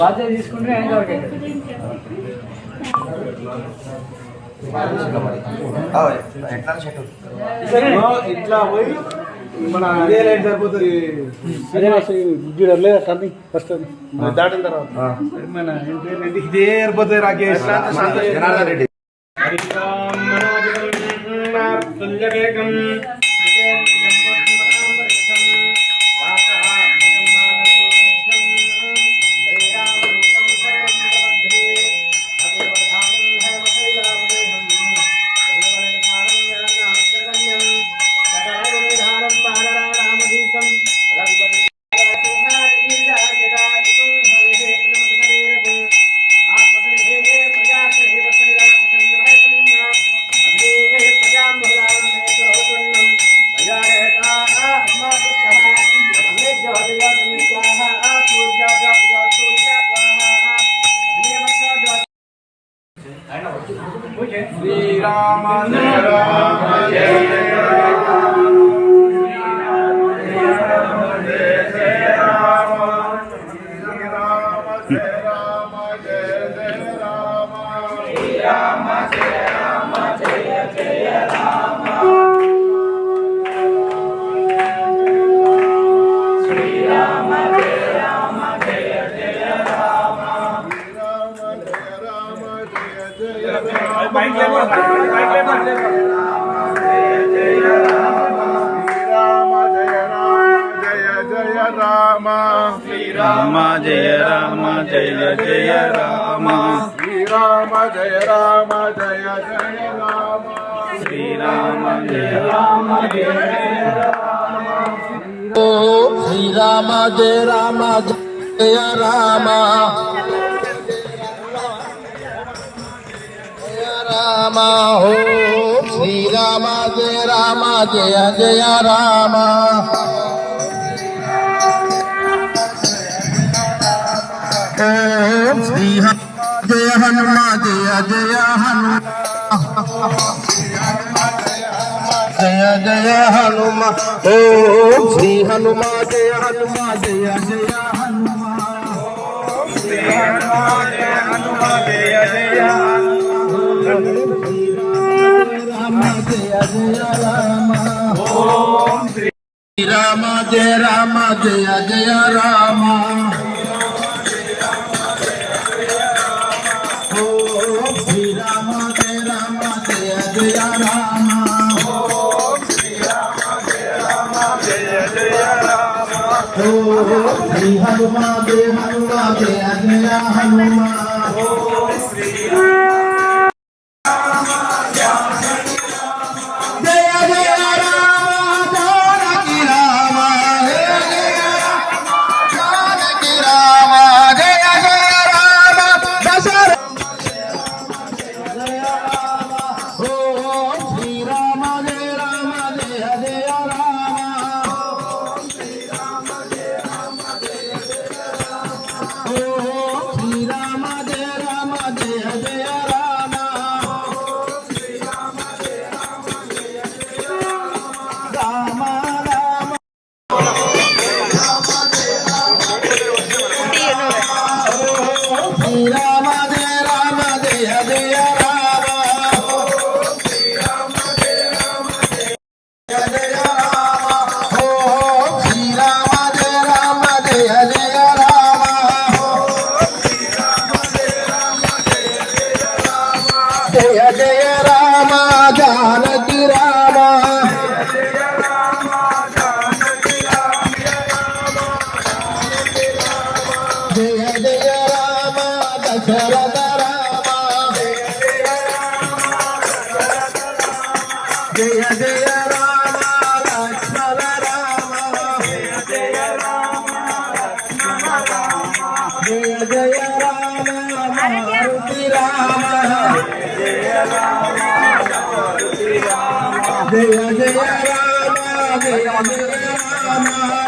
బాధ్యత తీసుకుంటే ఆయన వరకు ఇట్లా పోయి మన ఇదే లైట్ సరిపోతుంది. లేదా టర్నింగ్ ఫస్ట్ దాటిన తర్వాత. మన ఏంటి, ఇదే సరిపోతుంది Rakesh. Janardhan Reddy. Mama. Bike labour bike जय राम श्री राम जय राम जय जय राम श्री राम जय राम जय जय राम श्री राम जय राम जय जय राम। श्री राम जय राम जय राम। रामा हो। श्री रामा जय रामा, जय जय रामा। ओम जय हनुमा जय जय हनुमा जय जय हनुमान, ओम श्री हनुमान, जय हनुमा जय जय हनुमा जय जय हनुमान, जय जय రామ జయ జయ రామ. శ్రీ రామ జయ రామ జయ జయ రామ ఓం శ్రీ రామ జయ రామ జయ జయ రామ శ్రీ హనుమ జయ హనుమ జయ జయ హనుమ. yeah. జయ జయ రామ లక్ష్మణ రామ జయ జయ రామ మారుతి రామ జయ జయ రామ జయ జయ రామ.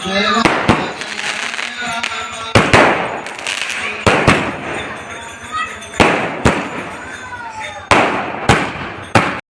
追梦